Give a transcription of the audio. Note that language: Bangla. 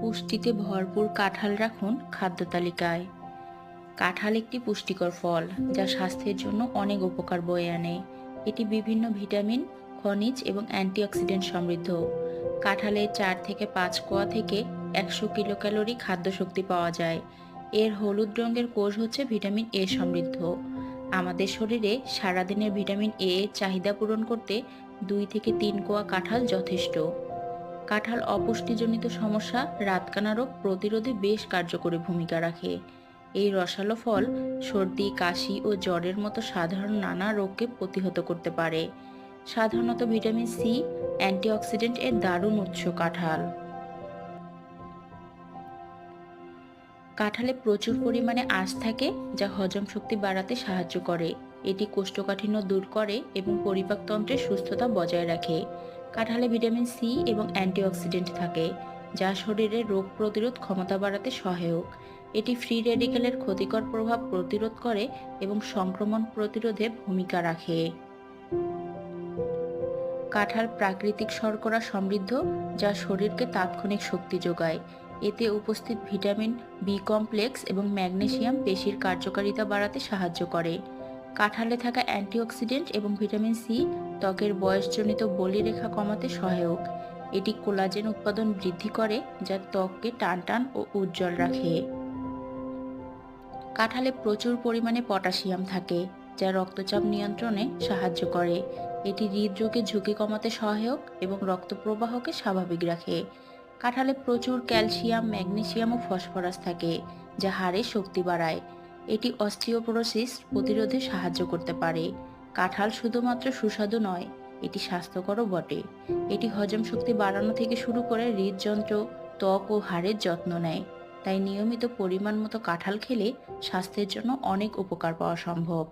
পুষ্টিতে ভরপুর কাঁঠাল রাখুন খাদ্য তালিকায়। কাঁঠাল একটি পুষ্টিকর ফল, যা স্বাস্থ্যের জন্য অনেক উপকার বয়ে আনে। এটি বিভিন্ন ভিটামিন, খনিজ এবং অ্যান্টিঅক্সিডেন্ট সমৃদ্ধ। কাঁঠালে চার থেকে পাঁচ কোয়া থেকে একশো কিলো ক্যালোরি খাদ্য শক্তি পাওয়া যায়। এর হলুদ রঙের কোষ হচ্ছে ভিটামিন এ সমৃদ্ধ। আমাদের শরীরে সারাদিনের ভিটামিন এ এর চাহিদা পূরণ করতে দুই থেকে তিন কোয়া কাঁঠাল যথেষ্ট। কাঁঠাল অপুষ্টিজনিত সমস্যা রাতকানা রোগ প্রতিরোধে বেশ কার্যকরী ভূমিকা রাখে। এই রসালো ফল সর্দি, কাশি ও জ্বরের মতো সাধারণ নানা রোগকে প্রতিহত করতে পারে। সাধারণত ভিটামিন সি, অ্যান্টিঅক্সিডেন্ট এর দারুণ উৎস কাঁঠাল। কাঁঠালে প্রচুর পরিমাণে আঁশ থাকে, যা হজম শক্তি বাড়াতে সাহায্য করে। এটি কোষ্ঠকাঠিন্য দূর করে এবং পরিপাকতন্ত্রের সুস্থতা বজায় রাখে। কাঁঠালে ভিটামিন সি এবং অ্যান্টিঅক্সিডেন্ট থাকে, যা শরীরের রোগ প্রতিরোধ ক্ষমতা বাড়াতে সহায়ক। এটি ফ্রি রেডিকেলের ক্ষতিকর প্রভাব প্রতিরোধ করে এবং সংক্রমণ প্রতিরোধে ভূমিকা রাখে। কাঁঠাল প্রাকৃতিক শর্করা সমৃদ্ধ, যা শরীরকে তাৎক্ষণিক শক্তি যোগায়। এতে উপস্থিত ভিটামিন বি কমপ্লেক্স এবং ম্যাগনেসিয়াম পেশির কার্যকারিতা বাড়াতে সাহায্য করে। কাঁঠালে থাকা অ্যান্টিঅক্সিডেন্ট এবং ভিটামিন সি, ত্বকের বয়সজনিত বলিরেখা কমাতে সহায়ক। এটি কোলাজেন উৎপাদন বৃদ্ধি করে, যা ত্বককে টানটান ও উজ্জ্বল রাখে। কাঁঠালে প্রচুর পরিমাণে পটাশিয়াম থাকে, যা রক্তচাপ নিয়ন্ত্রণে সাহায্য করে। এটি হৃদরোগের ঝুঁকি কমাতে সহায়ক এবং রক্ত প্রবাহকে স্বাভাবিক রাখে। কাঁঠালে প্রচুর ক্যালসিয়াম, ম্যাগনেসিয়াম ও ফসফরাস থাকে, যা হাড়ে শক্তি বাড়ায়। এটি অস্টিওপোরোসিস প্রতিরোধে সাহায্য করতে পারে। কাঁঠাল শুধুমাত্র সুস্বাদু নয়, এটি স্বাস্থ্যকরও বটে। এটি হজম শক্তি বাড়ানো থেকে শুরু করে হৃদযন্ত্র, ত্বক ও হাড়ের যত্ন নেয়। তাই নিয়মিত পরিমাণ মতো কাঁঠাল খেলে স্বাস্থ্যের জন্য অনেক উপকার পাওয়া সম্ভব।